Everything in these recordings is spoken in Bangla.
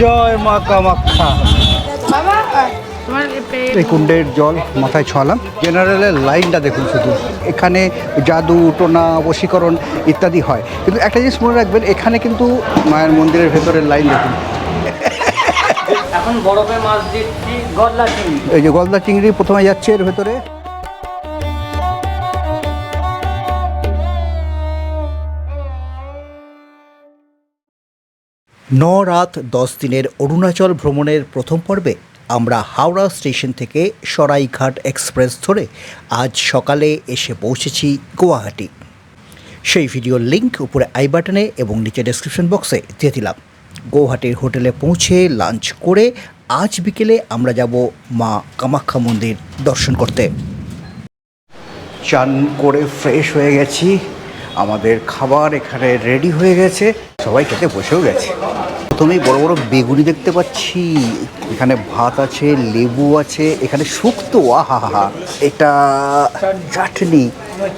জয় মা কামাখ্যা। এই কুণ্ডের জল মাথায় ছড়ালাম জেনারেলের লাইনটা দেখুন শুধু। এখানে জাদু টোনা বশীকরণ ইত্যাদি হয়। কিন্তু একটা জিনিস মনে রাখবেন এখানে কিন্তু মায়ের মন্দিরের ভেতরের লাইন দেখুন। এখন বরফে মাছ দিচ্ছি গলদা চিংড়ি। এই যে গলদা চিংড়ি প্রথমে যাচ্ছে এর ভেতরে। ন রাত দশ দিনের অরুণাচল ভ্রমণের প্রথম পর্বে আমরা হাওড়া স্টেশন থেকে সরাইঘাট এক্সপ্রেস ধরে আজ সকালে এসে পৌঁছেছি গুয়াহাটি। সেই ভিডিওর লিংক উপরে আই বাটনে এবং নিচে ডেসক্রিপশন বক্সে দিয়ে দিলাম। গৌহাটির হোটেলে পৌঁছে লাঞ্চ করে আজ বিকেলে আমরা যাব মা কামাখ্যা মন্দির দর্শন করতে। চান করে ফ্রেশ হয়ে গেছি। আমাদের খাবার এখানে রেডি হয়ে গেছে। সবাই খেতে বসেও গেছে। প্রথমেই বড় বড় বেগুনি দেখতে পাচ্ছি। এখানে ভাত আছে, লেবু আছে, এখানে শুক্তো আহা এটা চাটনি।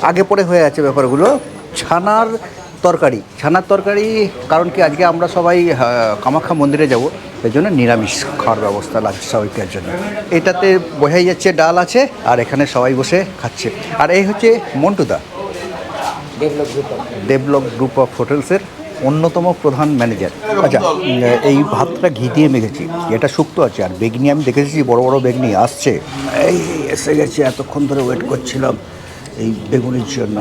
আগে পরে হয়ে আছে ব্যাপারগুলো। ছানার তরকারি। ছানার তরকারি, কারণ কি আজকে আমরা সবাই কামাখ্যা মন্দিরে যাব। এই জন্য নিরামিষ খাওয়ার ব্যবস্থা লাগছে সবাইকার জন্য। এটাতে বোঝাই যাচ্ছে, ডাল আছে, আর এখানে সবাই বসে খাচ্ছে। আর এই হচ্ছে মন্টুদা। ডেভেলপ গ্রুপ অফ হোটেলসের অন্যতম প্রধান ম্যানেজার আচ্ছা এই ভাতটা ঘি দিয়ে মেখেছি, এটা শুক্তো আছে, আর বেগনি আমি দেখেছি, বড় বড় বেগনি আসছে। এই এসে গেছে, এতক্ষণ ধরে ওয়েট করছিলাম এই বেগুনির জন্য।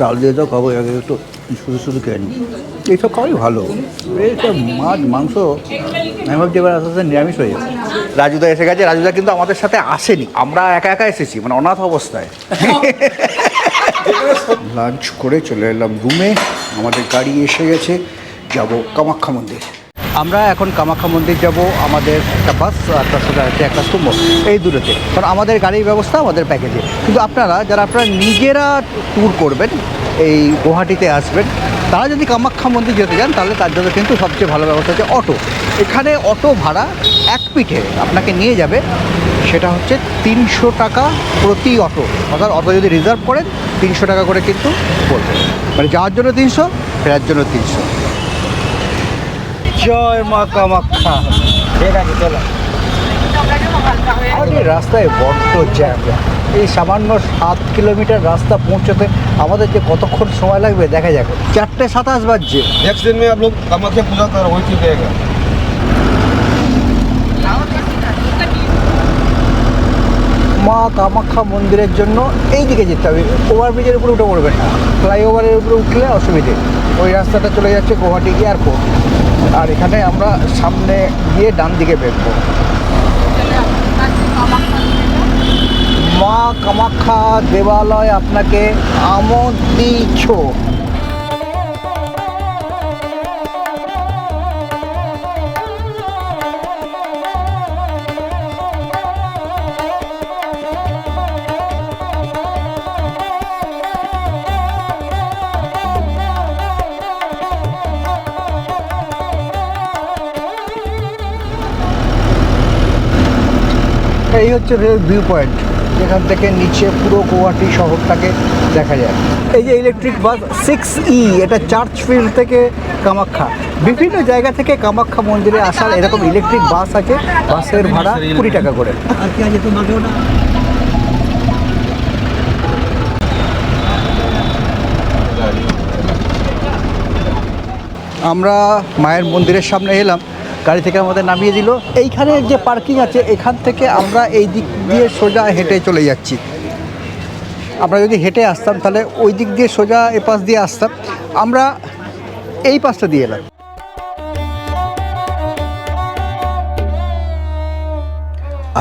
ডাল দিয়ে দাও খাব আগে একটু শুধু শুধু খেয়ে নিই। এইসব খাওয়াই ভালো। এইসব মাছ, মাংস, আমি ভাবছি এবার আস্তে আস্তে নিরামিষ হয়ে যাবে। রাজুদা এসে গেছে, রাজুদা কিন্তু আমাদের সাথে আসেনি। আমরা একা একা এসেছি মানে অনাথ অবস্থায়। লাঞ্চ করে চলে এলাম রুমে আমাদের গাড়ি এসে গেছে। যাব কামাখ্যা মন্দির। আমরা এখন কামাখ্যা মন্দির যাব। আমাদের একটা বাস আর তার সাথে আছে একটা স্তম্ভ এই দূরেতে কারণ আমাদের গাড়ির ব্যবস্থা, আমাদের প্যাকেজে কিন্তু আপনারা, যারা আপনারা নিজেরা ট্যুর করবেন, এই গুয়াহাটিতে আসবেন, তারা যদি কামাখ্যা মন্দির যেতে চান তাহলে তার জন্য কিন্তু সবচেয়ে ভালো ব্যবস্থা হচ্ছে অটো এখানে অটো ভাড়া এক পিঠে আপনাকে নিয়ে যাবে। সেটা হচ্ছে তিনশো টাকা প্রতি অটো অর্থাৎ অটো যদি রিজার্ভ করেন তিনশো টাকা করে কিন্তু পড়বে মানে যাওয়ার জন্য তিনশো ফেরার জন্য তিনশো। জয় মা কামাক্ষা ঠিক আছে চলো। আমাদের রাস্তায় বড্ড জ্যাম। এই সামান্য সাত কিলোমিটার রাস্তা পৌঁছতে আমাদের যে কতক্ষণ সময় লাগবে দেখা যাক। চারটে সাতাশ বাজছে। নেক্সট দিন মে পূজা করা মা কামাখ্যা মন্দিরের জন্য এই দিকে যেতে হবে। ওভারব্রিজের উপরে উঠে পড়বেন না। ফ্লাইওভারের উপরে উঠলে অসুবিধে। ওই রাস্তাটা চলে যাচ্ছে গুয়াহাটি এয়ারপোর্ট আর এখানে আমরা সামনে গিয়ে ডান দিকে বেরবো। মা কামাখ্যা দেবালয় আপনাকে আমোদ এই হচ্ছে রেল ভিউ পয়েন্ট যেখান থেকে নিচে পুরো গুয়াহাটি শহরটাকে দেখা যায়। এই যে ইলেকট্রিক বাস সিক্স ই এটা চার্চ ফিল্ড থেকে কামাখ্যা। বিভিন্ন জায়গা থেকে কামাখ্যা মন্দিরে আসার এরকম ইলেকট্রিক বাস আছে বাসের ভাড়া কুড়ি টাকা করে। আমরা মায়ের মন্দিরের সামনে এলাম। গাড়ি থেকে আমাদের নামিয়ে দিল। এইখানে যে পার্কিং আছে, এখান থেকে আমরা এই দিক দিয়ে সোজা হেঁটে চলে যাচ্ছি। আমরা যদি হেঁটে আসতাম, তাহলে ওই দিক দিয়ে সোজা এ পাশ দিয়ে আসতাম। আমরা এই পাশটা দিয়ে এলাম।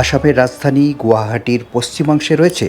আসামের রাজধানী গুয়াহাটির পশ্চিমাংশে রয়েছে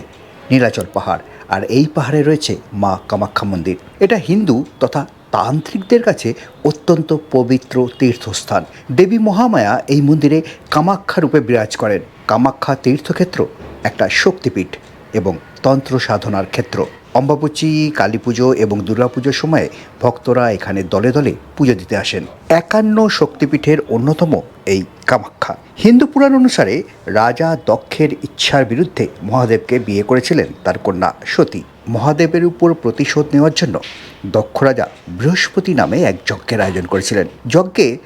নীলাচল পাহাড়, আর এই পাহাড়ে রয়েছে মা কামাখ্যা মন্দির। এটা হিন্দু তথা তান্ত্রিকদের কাছে অত্যন্ত পবিত্র তীর্থস্থান। দেবী মহামায়া এই মন্দিরে কামাখ্যা রূপে বিরাজ করেন। কামাখ্যা তীর্থক্ষেত্র একটা শক্তিপীঠ এবং তন্ত্র সাধনার ক্ষেত্র। অম্বাবচী কালী পুজো এবং দুর্গাপুজোর সময়ে ভক্তরা এখানে দলে দলে পুজো দিতে আসেন। একান্ন শক্তিপীঠের অন্যতম এই কামাখ্যা। হিন্দু পুরাণ অনুসারে রাজা দক্ষের ইচ্ছার বিরুদ্ধে মহাদেবকে বিয়ে করেছিলেন তার কন্যা সতী। মহাদেবের উপর প্রতিশোধ নেওয়ার জন্য দক্ষ রাজা বৃহস্পতি নামে এক যজ্ঞের আয়োজন করেছিলেন। যজ্ঞে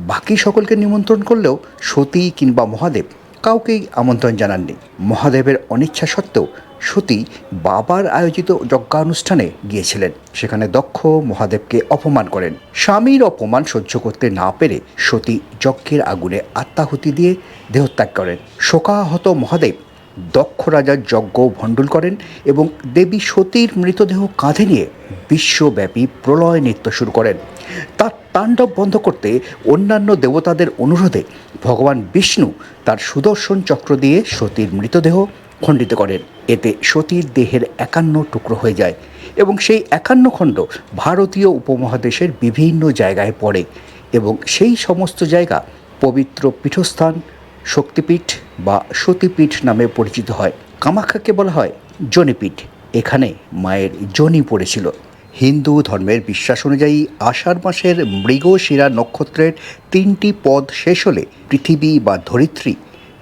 বাকি সকলকে নিমন্ত্রণ করলেও সতী কিংবা মহাদেব কাউকেই আমন্ত্রণ জানাননি। মহাদেবের অনিচ্ছা সত্ত্বেও সতী বাবার আয়োজিত যজ্ঞানুষ্ঠানে গিয়েছিলেন। সেখানে দক্ষ মহাদেবকে অপমান করেন। স্বামীর অপমান সহ্য করতে না পেরে সতী যজ্ঞের আগুনে আত্মাহুতি দিয়ে দেহত্যাগ করেন। শোকাহত মহাদেব দক্ষ রাজার যজ্ঞ ভণ্ডুল করেন এবং দেবী সতীর মৃতদেহ কাঁধে নিয়ে বিশ্বব্যাপী প্রলয় নৃত্য শুরু করেন। তার তাণ্ডব বন্ধ করতে অন্যান্য দেবতাদের অনুরোধে ভগবান বিষ্ণু তার সুদর্শন চক্র দিয়ে সতীর মৃতদেহ খণ্ডিত করেন। এতে সতীর দেহের একান্ন টুকরো হয়ে যায় এবং সেই একান্ন খণ্ড ভারতীয় উপমহাদেশের বিভিন্ন জায়গায় পড়ে এবং সেই সমস্ত জায়গা পবিত্র পীঠস্থান, শক্তিপীঠ বা সতীপীঠ নামে পরিচিত হয়। কামাখ্যাকে বলা হয় জনিপীঠ। এখানে মায়ের জনি পড়েছিল। হিন্দু ধর্মের বিশ্বাস অনুযায়ী আষাঢ় মাসের মৃগশিরা নক্ষত্রের তিনটি পদ শেষ হলে পৃথিবী বা ধরিত্রী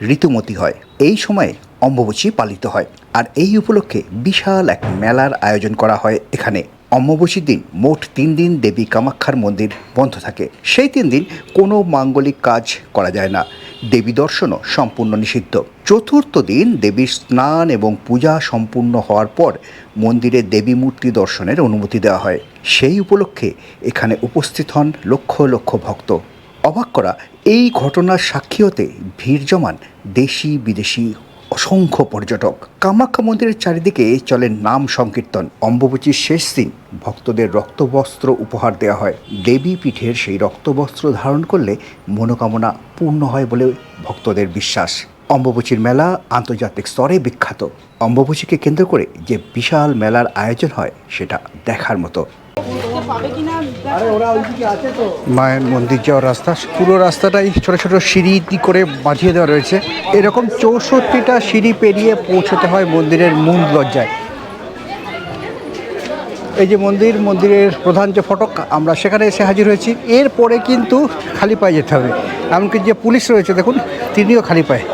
ঋতুমতি হয়। এই সময়ে অম্বুবাচী পালিত হয়। আর এই উপলক্ষে বিশাল এক মেলার আয়োজন করা হয় এখানে। অম্বুবাচীর দিন মোট তিন দিন দেবী কামাখ্যার মন্দির বন্ধ থাকে। সেই তিন দিন কোনো মাঙ্গলিক কাজ করা যায় না। দেবী দর্শনও সম্পূর্ণ নিষিদ্ধ। চতুর্থ দিন দেবীর স্নান এবং পূজা সম্পূর্ণ হওয়ার পর মন্দিরে দেবী মূর্তি দর্শনের অনুমতি দেওয়া হয়। সেই উপলক্ষে এখানে উপস্থিত হন লক্ষ লক্ষ ভক্ত। অবাক করা, এই ঘটনার সাক্ষী হতে ভিড় জমান দেশি বিদেশি অসংখ্য পর্যটক। কামাখ্যা মন্দিরের চারিদিকে চলে নাম সংকীর্তন। অম্বুবাচীর শেষ দিন ভক্তদের রক্তবস্ত্র উপহার দেওয়া হয়। দেবী পীঠের সেই রক্তবস্ত্র ধারণ করলে মনোকামনা পূর্ণ হয় বলে ভক্তদের বিশ্বাস। অম্বুবাচীর মেলা আন্তর্জাতিক স্তরে বিখ্যাত। অম্বুবাচীকে কেন্দ্র করে যে বিশাল মেলার আয়োজন হয়, সেটা দেখার মতো। মায়ের মন্দির যাওয়ার রাস্তা পুরো রাস্তাটাই ছোট ছোট সিঁড়ি করে বাঁধিয়ে দেওয়া রয়েছে। এরকম চৌষট্টিটা সিঁড়ি পেরিয়ে পৌঁছতে হয় মন্দিরের মূল লজ্জায় এই যে মন্দির মন্দিরের প্রধান যে ফটক আমরা সেখানে এসে হাজির হয়েছি। এরপরে কিন্তু খালি পায়ে যেতে হবে। এমনকি যে পুলিশ রয়েছে দেখুন তিনিও খালি পায়ে।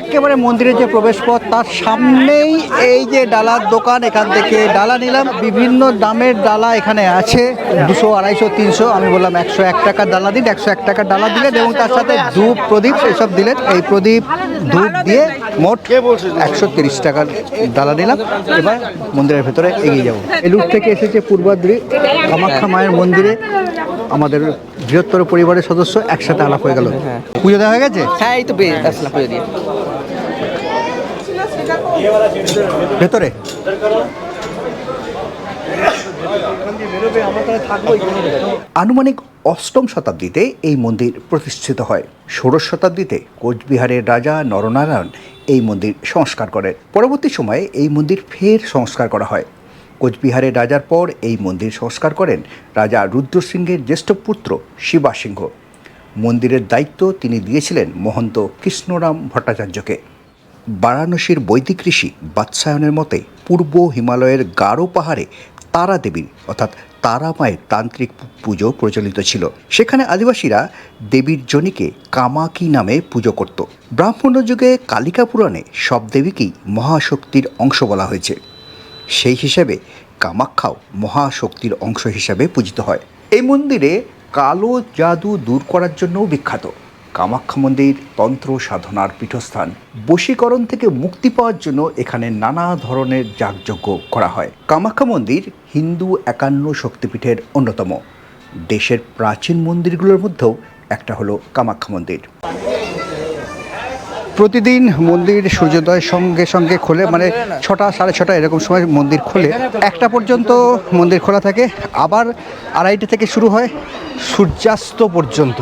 একেবারে মন্দিরের যে প্রবেশপথ, তার সামনেই এই যে ডালার দোকান, এখান থেকে ডালা নিলাম। বিভিন্ন দামের ডালা এখানে আছে, দুশো, আড়াইশো, তিনশো, আমি বললাম একশো এক টাকার ডালা দিন, একশো এক টাকার ডালা দিলেন এবং তার সাথে ধূপ প্রদীপ এসব দিলেন। এই প্রদীপ, ধূপ দিয়ে মোট একশো তিরিশ টাকার ডালা নিলাম। এবার মন্দিরের ভেতরে এগিয়ে যাব। এলুর থেকে এসেছে পূর্বাদ্রি, কামাখ্যা মায়ের মন্দিরে আমাদের বৃহত্তর পরিবারের সদস্য একসাথে আলাপ হয়ে গেল। পুজো দেওয়া হয়ে গেছে? হ্যাঁ এই তো আসলাম পুজো দিয়ে। ভেতরে? আনুমানিক অষ্টম শতাব্দীতে এই মন্দির প্রতিষ্ঠিত হয়। ষোড়শ শতাব্দীতে কোচবিহারের রাজা নরনারায়ণ এই মন্দির সংস্কার করেন। পরবর্তী সময়ে এই মন্দির ফের সংস্কার করা হয়। কোচবিহারের রাজার পর এই মন্দির সংস্কার করেন রাজা রুদ্রসিংহের জ্যেষ্ঠ পুত্র শিবা সিংহ। মন্দিরের দায়িত্ব তিনি দিয়েছিলেন মহন্ত কৃষ্ণরাম ভট্টাচার্যকে। বারাণসীর বৈদিক ঋষি বাৎসায়নের মতে পূর্ব হিমালয়ের গারো পাহাড়ে তারা দেবীর অর্থাৎ তারা মায়ের তান্ত্রিক পুজো প্রচলিত ছিল। সেখানে আদিবাসীরা দেবীর জনিকে কামাকি নামে পুজো করত। ব্রাহ্মণ যুগে কালিকা পুরাণে সব দেবীকেই মহাশক্তির অংশ বলা হয়েছে। সেই হিসেবে কামাখ্যাও মহাশক্তির অংশ হিসাবে পূজিত হয়। এই মন্দিরে কালো জাদু দূর করার জন্যও বিখ্যাত। কামাখ্যা মন্দির তন্ত্র সাধনার পীঠস্থান। বশীকরণ থেকে মুক্তি পাওয়ার জন্য এখানে নানা ধরনের যাগযজ্ঞ করা হয়। কামাখ্যা মন্দির হিন্দু একান্ন শক্তিপীঠের অন্যতম। দেশের প্রাচীন মন্দিরগুলোর মধ্যেও একটা হলো কামাখ্যা মন্দির। প্রতিদিন মন্দির সূর্যোদয়ের সঙ্গে সঙ্গে খোলে মানে ছটা, সাড়ে ছটা এরকম সময় মন্দির খোলে। একটা পর্যন্ত মন্দির খোলা থাকে, আবার আড়াইটে থেকে শুরু হয় সূর্যাস্ত পর্যন্ত।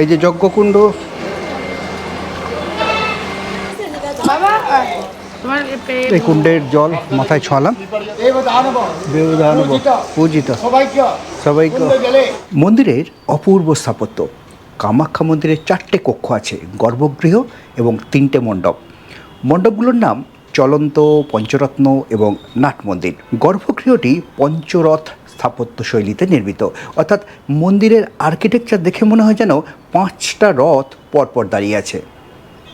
এই যে যজ্ঞকুণ্ড বাবা তোমার এই কুণ্ডের জল মাথায় ছোঁয়ালাম। দেবদানব পূজিত। সবাইকে। মন্দিরের অপূর্ব স্থাপত্য। কামাখ্যা মন্দিরের চারটে কক্ষ আছে গর্ভগৃহ এবং তিনটে মণ্ডপ। মণ্ডপগুলোর নাম চলন্ত পঞ্চরত্ন এবং নাট মন্দির। গর্ভগৃহটি পঞ্চরথ স্থাপত্য শৈলীতে নির্মিত। অর্থাৎ মন্দিরের আর্কিটেকচার দেখে মনে হয় যেন পাঁচটা রথ পরপর দাঁড়িয়ে আছে।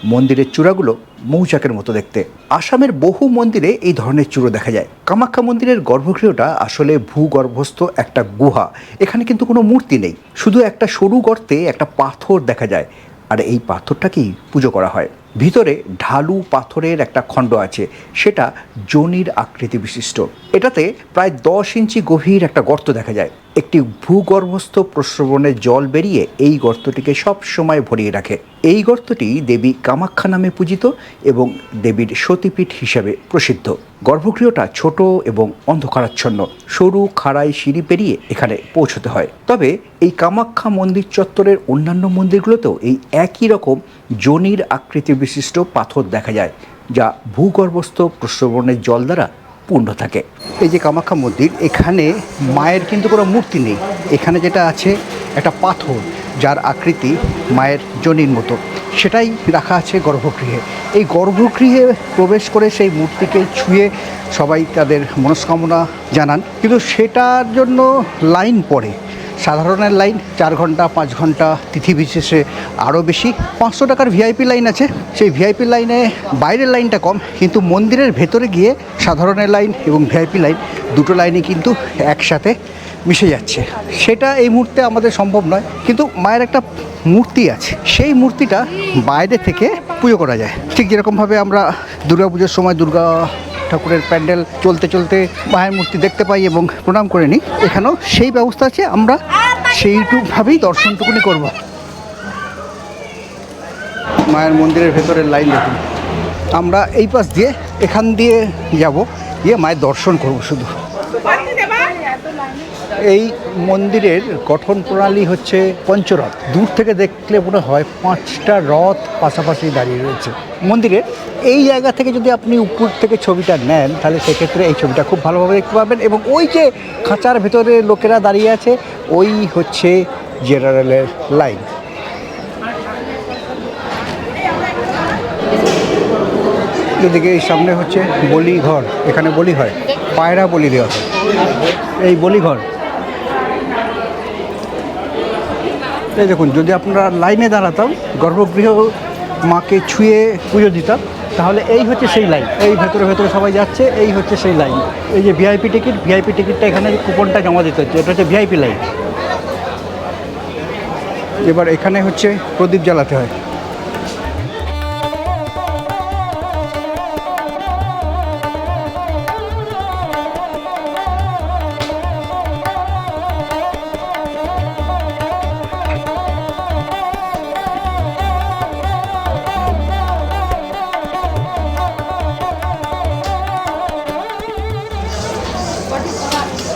মন্দিরের চূড়াগুলো মৌচাকের মতো দেখতে। আসামের বহু মন্দিরে এই ধরনের চূড়ো দেখা যায়। কামাখ্যা মন্দিরের গর্ভগৃহটা আসলে ভূগর্ভস্থ একটা গুহা। এখানে কিন্তু কোনো মূর্তি নেই। শুধু একটা সরু গর্তে একটা পাথর দেখা যায়। আর এই পাথরটাকেই পুজো করা হয়। ভিতরে ঢালু পাথরের একটা খণ্ড আছে। সেটা জনির আকৃতি বিশিষ্ট। এটাতে প্রায় দশ ইঞ্চি গভীর একটা গর্ত দেখা যায়। একটি ভূগর্ভস্থ প্রস্রবণের জল বেরিয়ে এই গর্তটিকে সব সময় ভরিয়ে রাখে। এই গর্তটি দেবী কামাখ্যা নামে পূজিত এবং দেবীর সতীপীঠ হিসাবে প্রসিদ্ধ। গর্ভগৃহটা ছোট এবং অন্ধকারাচ্ছন্ন। সরু খাড়াই সিঁড়ি পেরিয়ে এখানে পৌঁছতে হয়। তবে এই কামাখ্যা মন্দির চত্বরের অন্যান্য মন্দিরগুলোতেও এই একই রকম জনির আকৃতি বিশিষ্ট পাথর দেখা যায়, যা ভূগর্ভস্থ প্রস্রবণের জল দ্বারা পূর্ণ থাকে। এই যে কামাখ্যা মন্দির, এখানে মায়ের কিন্তু কোনো মূর্তি নেই। এখানে যেটা আছে, একটা পাথর যার আকৃতি মায়ের জনির মতো। সেটাই রাখা আছে গর্ভগৃহে। এই গর্ভগৃহে প্রবেশ করে সেই মূর্তিকে ছুঁয়ে সবাই তাদের মনস্কামনা জানান। কিন্তু সেটার জন্য লাইন পড়ে। সাধারণের লাইন, চার ঘণ্টা, পাঁচ ঘণ্টা, তিথি বিশেষে আরও বেশি। পাঁচশো টাকার ভিআইপি লাইন আছে। সেই ভিআইপি লাইনে বাইরের লাইনটা কম, কিন্তু মন্দিরের ভেতরে গিয়ে সাধারণের লাইন এবং ভিআইপি লাইন দুটো লাইনই কিন্তু একসাথে মিশে যাচ্ছে। সেটা এই মুহূর্তে আমাদের সম্ভব নয়, কিন্তু মায়ের একটা মূর্তি আছে। সেই মূর্তিটা বাইরে থেকে পুজো করা যায়। ঠিক যেরকমভাবে আমরা দুর্গা পুজোর সময় দুর্গা ঠাকুরের প্যান্ডেল চলতে চলতে মায়ের মূর্তি দেখতে পাই এবং প্রণাম করে নিই। এখানেও সেই ব্যবস্থা আছে, আমরা সেইটুকভাবেই দর্শনটুকুনি করব। মায়ের মন্দিরের ভেতরের লাইন দেখুন। আমরা এই পাশ দিয়ে এখান দিয়ে যাব, গিয়ে মায়ের দর্শন করব শুধু। এই মন্দিরের গঠন প্রণালী হচ্ছে পঞ্চরথ। দূর থেকে দেখলে মনে হয় পাঁচটা রথ পাশাপাশি দাঁড়িয়ে রয়েছে। মন্দিরের এই জায়গা থেকে যদি আপনি উপর থেকে ছবিটা নেন, তাহলে সেক্ষেত্রে এই ছবিটা খুব ভালোভাবে দেখতে পাবেন এবং ওই যে খাঁচার ভেতরে লোকেরা দাঁড়িয়ে আছে, ওই হচ্ছে জেনারেলের লাইন। এদিকে এই সামনে হচ্ছে বলি ঘর এখানে বলি হয়। পায়রা বলি দেওয়া হয়। এই বলি ঘর এই দেখুন, যদি আপনারা লাইনে দাঁড়াতাম, গর্ভগৃহ মাকে ছুঁয়ে পুজো দিতাম, তাহলে এই হচ্ছে সেই লাইন। এই ভেতরে ভেতরে সবাই যাচ্ছে, এই হচ্ছে সেই লাইন। এই যে ভিআইপি টিকিট, ভিআইপি টিকিটটা এখানে কুপনটা জমা দিতে হচ্ছে, এটা হচ্ছে ভিআইপি লাইন। এবার এখানে হচ্ছে প্রদীপ জ্বালাতে হয়।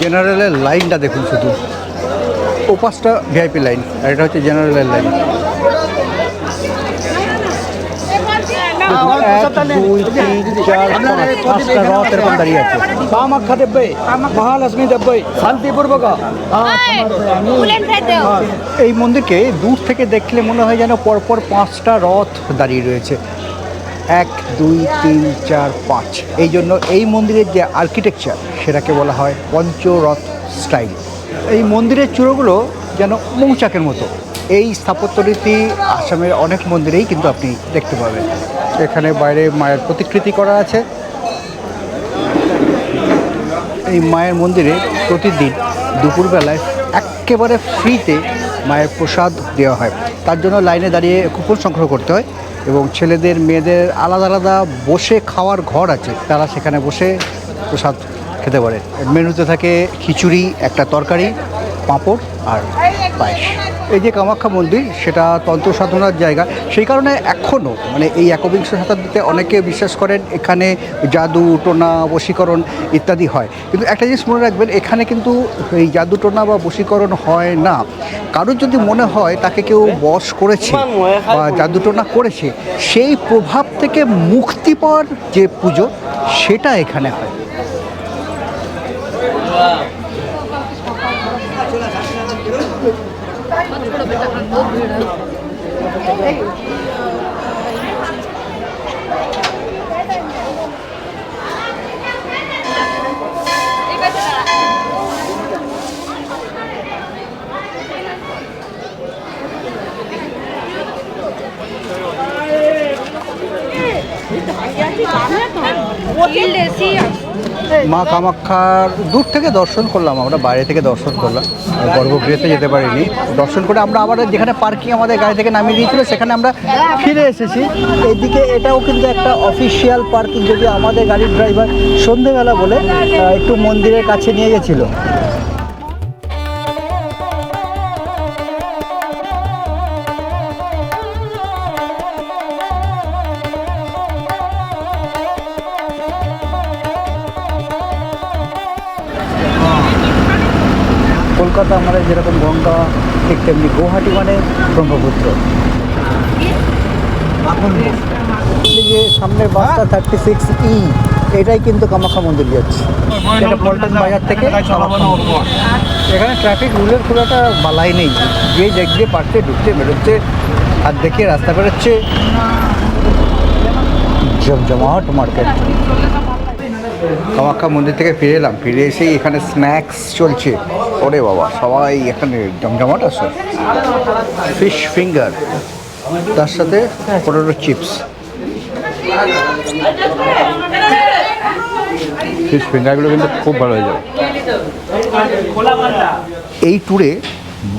জেনারেলের লাইনটা দেখুন শুধু। ওপাশটা ভিআইপি লাইন আর এটা হচ্ছে জেনারেলের লাইন। চার পাঁচটা রথ দাঁড়িয়ে আছে। এই মন্দিরকে দূর থেকে দেখলে মনে হয় যেন পরপর পাঁচটা রথ দাঁড়িয়ে রয়েছে। এক, দুই, তিন, চার, পাঁচ। এই জন্য এই মন্দিরের যে আর্কিটেকচার সেটাকে বলা হয় পঞ্চরথ স্টাইল এই মন্দিরের চূড়োগুলো যেন মৌচাকের মতো। এই স্থাপত্যরীতি আসামের অনেক মন্দিরেই কিন্তু আপনি দেখতে পাবেন। এখানে বাইরে মায়ের প্রতিকৃতি করা আছে। এই মায়ের মন্দিরে প্রতিদিন দুপুরবেলায় একেবারে ফ্রিতে মায়ের প্রসাদ দেওয়া হয়। তার জন্য লাইনে দাঁড়িয়ে কুপন সংগ্রহ করতে হয়। এবং ছেলেদের, মেয়েদের আলাদা আলাদা বসে খাওয়ার ঘর আছে। তারা সেখানে বসে প্রসাদ খেতে পারে। মেনুতে থাকে খিচুড়ি, একটা তরকারি, পাঁপড় আর পায়েস। এই যে কামাখ্যা মন্দির, সেটা তন্ত্র সাধনার জায়গা। সেই কারণে এখনও মানে এই একবিংশ শতাব্দীতে অনেকে বিশ্বাস করেন এখানে জাদু, টোনা, বশীকরণ ইত্যাদি হয়। কিন্তু একটা জিনিস মনে রাখবেন, এখানে কিন্তু এই জাদু, টোনা বা বশীকরণ হয় না। কারোর যদি মনে হয় তাকে কেউ বশ করেছে বা জাদুটোনা করেছে, সেই প্রভাব থেকে মুক্তি পাওয়ার যে পুজো, সেটা এখানে হয়। মা কামাক্ষার দূর থেকে দর্শন করলাম, আমরা বাইরে থেকে দর্শন করলাম। গর্ভগৃহতে যেতে পারিনি। দর্শন করে আমরা আবার যেখানে পার্কিং আমাদের গাড়ি থেকে নামিয়ে দিয়েছিল, সেখানে আমরা ফিরে এসেছি। এদিকে এটাও কিন্তু একটা অফিসিয়াল পার্কিং যদি আমাদের গাড়ির ড্রাইভার সন্ধেবেলা বলে একটু মন্দিরের কাছে নিয়ে গেছিল। কলকাতা, আমাদের যেরকম গঙ্গা, ঠিক তেমনি গৌহাটি মানে ব্রহ্মপুত্র। যে সামনের বাসটা থার্টি সিক্স ই এটাই কিন্তু কামাখ্যা মন্দির যাচ্ছে। এটা পল্টন বাজার থেকে। এখানে ট্রাফিক রুলের খুব একটা বালাই নেই। যে যেদিকে পারছে, ঢুকছে, বেরোচ্ছে আর দেখিয়ে রাস্তা বেরোচ্ছে। জমজমাট মার্কেট। কামাখ্যা মন্দির থেকে ফিরে এলাম। ফিরে এসেই এখানে স্ন্যাক্স চলছে। ওরে বাবা, সবাই এখানে জমজমাট আছে? ফিশ ফিঙ্গার তার সাথে পটেটো চিপস ফিশ ফিঙ্গারগুলো কিন্তু খুব ভালো হয়ে যাবে। এই ট্যুরে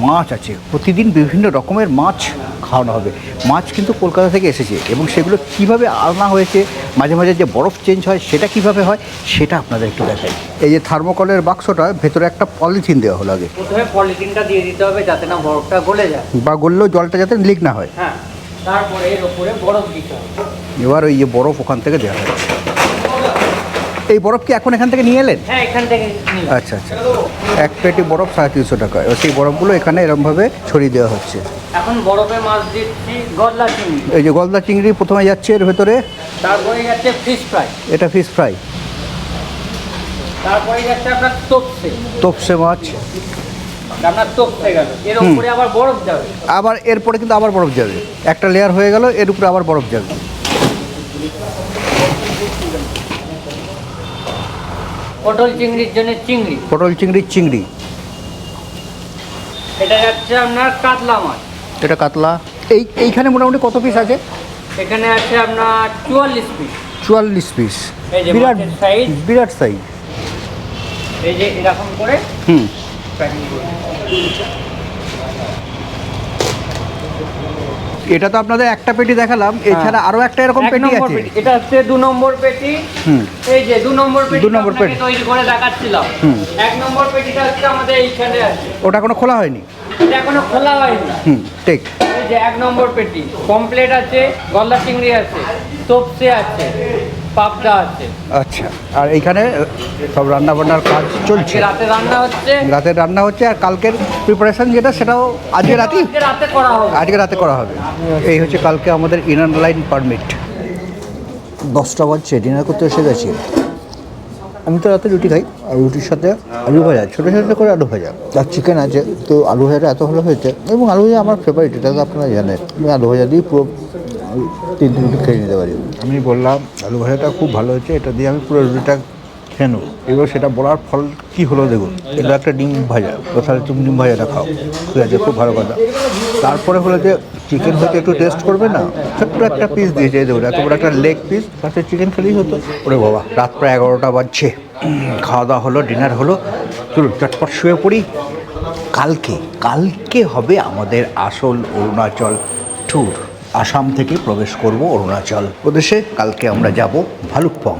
মাছ আছে। প্রতিদিন বিভিন্ন রকমের মাছ খাওয়ানো হবে। মাছ কিন্তু কলকাতা থেকে এসেছে এবং সেগুলো কীভাবে আনা হয়েছে মাঝে মাঝে যে বরফ চেঞ্জ হয় সেটা কীভাবে হয় সেটা আপনাদের একটু দেখাই। এই যে থার্মোকলের বাক্সটা ভেতরে একটা পলিথিন দেওয়া হলো আগে। প্রথমে পলিথিনটা দিয়ে দিতে হবে যাতে না বরফটা গলে যায়। বা গললেও জলটা যাতে লিক না হয়। হ্যাঁ তারপরে এর উপরে বরফ দিতে হবে। এবার ওই যে বরফ ওখান থেকে দেওয়া হচ্ছে এই বরফ কি এখন এখান থেকে নিয়ে এলেন? হ্যাঁ এখান থেকে আচ্ছা আচ্ছা। এক পেটি বরফ সাড়ে তিনশো টাকা সেই বরফগুলো এখানে এরমভাবে ছড়িয়ে দেওয়া হচ্ছে। এখন বরফে মাছ দিচ্ছি গলদা চিংড়ি। এই যে গলদা চিংড়ি প্রথমে যাচ্ছে এর ভেতরে। তারপরে যাচ্ছে ফিশ ফ্রাই এটা ফিশ ফ্রাই তারপরে যাচ্ছে আপনার তোপসে। তোপসে মাছ। আপনার তোপসে গেল। এর উপরে আবার বরফ যাবে। আবার এরপরে কিন্তু আবার বরফ যাবে। একটা লেয়ার হয়ে গেল এর উপরে আবার বরফ যাবে। পটল চিংড়ির জন্য চিংড়ি। পটল চিংড়ির চিংড়ি। এটা যাচ্ছে আপনার কাতলা মাছ। এটা কাতলা। এই এইখানে মোটামুটি কত পিস আছে? এখানে আছে আপনার চুয়াল্লিশ পিস চুয়াল্লিশ পিস বিরাট size। বিরাট সাইজ এই যে এরকম করে হুম। এটা তো আপনাদের একটা পেটি দেখালাম এছাড়া আরও একটা এরকম হ্যাঁ। পেটি আছে। এটা হচ্ছে দু নম্বর পেটি। হুম। এই যে দু নম্বর পেটি দু নম্বর পেটি। তৈরি করে দেখাচ্ছিলাম। হুম। এক নম্বর পেটিটা হচ্ছে আমাদের এইখানে আছে। ওটা কোনো খোলা হয়নি? এখনও খোলা হয়নি। হুম ঠিক। এই যে এক নম্বর পেটি কমপ্লেট আছে গলদা চিংড়ি আছে তোপসে আছে পাবদা আছে। আচ্ছা আর এইখানে সব রান্না বান্নার কাজ চলছে? রাতে রান্না হচ্ছে। রাতের রান্না হচ্ছে আর কালকের প্রিপারেশন যেটা সেটাও আজকে রাতেই? রাতে করা হবে। আজকে রাতে করা হবে। এই হচ্ছে কালকে আমাদের ইনার লাইন পারমিট দশটা বাজছে ডিনার করতে এসে গেছি। আমি তো রাতে রুটি খাই। আর রুটির সাথে আলু ভাজা, ছোটো ছোটো করে আলু ভাজা। আর চিকেন আছে, তো আলু ভাজাটা এত ভালো হয়েছে। এবং আলু ভাজা আমার ফেভারিট এটা তো আপনারা জানেন। আমি আলু ভাজা দিয়ে পুরো তিন তিন রুটি খেয়ে নিতে পারি। আমি বললাম, আলু ভাজাটা খুব ভালো হয়েছে, এটা দিয়ে আমি পুরো রুটিটা খেয়ে নেব। এবার সেটা বলার ফল কি হলো দেখুন। এটা একটা ডিম ভাজা তো তাহলে তুমি ডিম ভাজাটা খাও। ঠিক আছে, খুব ভালো কথা। তারপরে হলো যে চিকেন হয়তো একটু টেস্ট করবে না, ছোট্ট একটা পিস দিয়েছে এই দেখুন, এত বড় একটা লেগ পিস তাতে চিকেন খেলেই হতো। ওরে বাবা, রাত প্রায় এগারোটা বাজছে। খাওয়া দাওয়া হলো ডিনার হলো। চলুন, চটপট শুয়ে পড়ি। কালকে কালকে হবে আমাদের আসল অরুণাচল ট্যুর আসাম থেকে প্রবেশ করব অরুণাচল প্রদেশে। কালকে আমরা যাব ভালুকপং।